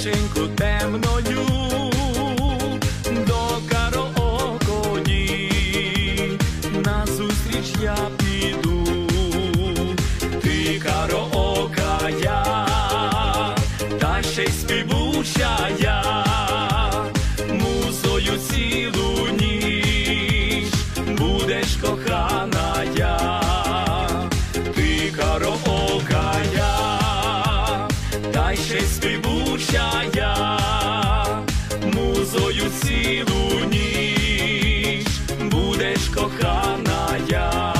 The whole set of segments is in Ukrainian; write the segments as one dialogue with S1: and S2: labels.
S1: ніченьку темною до караокої назустріч я піду, ще співуча я, музою цілу ніч будеш кохана я.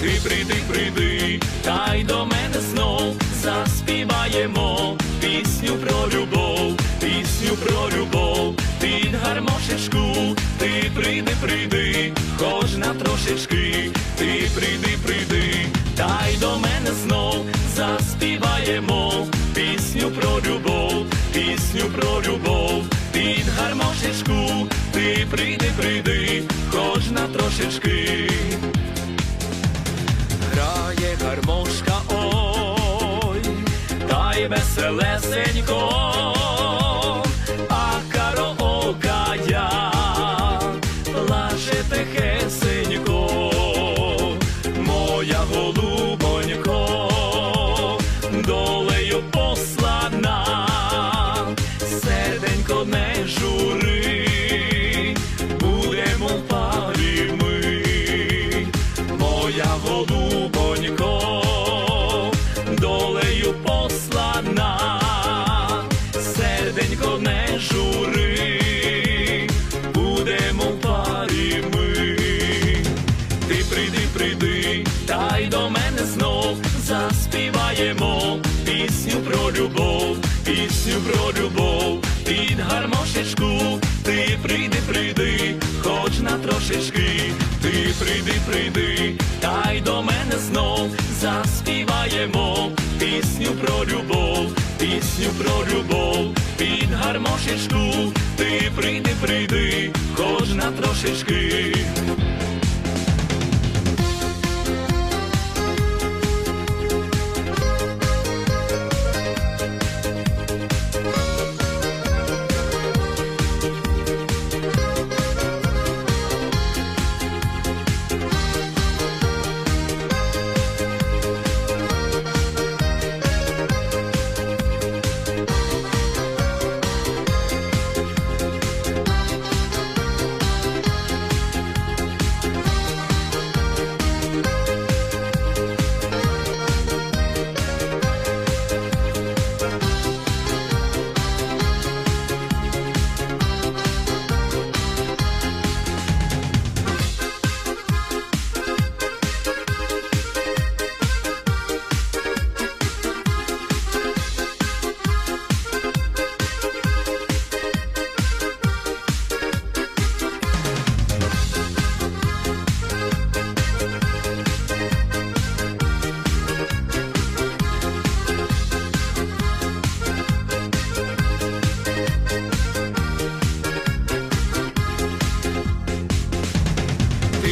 S1: Ти прийди, прийди, та й до мене знов заспіваємо пісню про любов, пісню про любов, любов, пісню про любов, під гармошечку, ти прийди, прийди, хоч на трошечки. Грає гармошка, ой, та й веселесенько, про любов, пісню про любов, під гармошечку, ти прийди, прийди, хоч на трошечки, ти прийди, прийди, та й до мене знов заспіваємо. Пісню про любов, пісню про любов, під гармошечку, ти прийди, прийди, хоч на трошечки.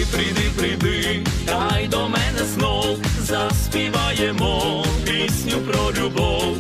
S1: прийди, прийди, прийди, дай до мене знов заспіваємо пісню про любов.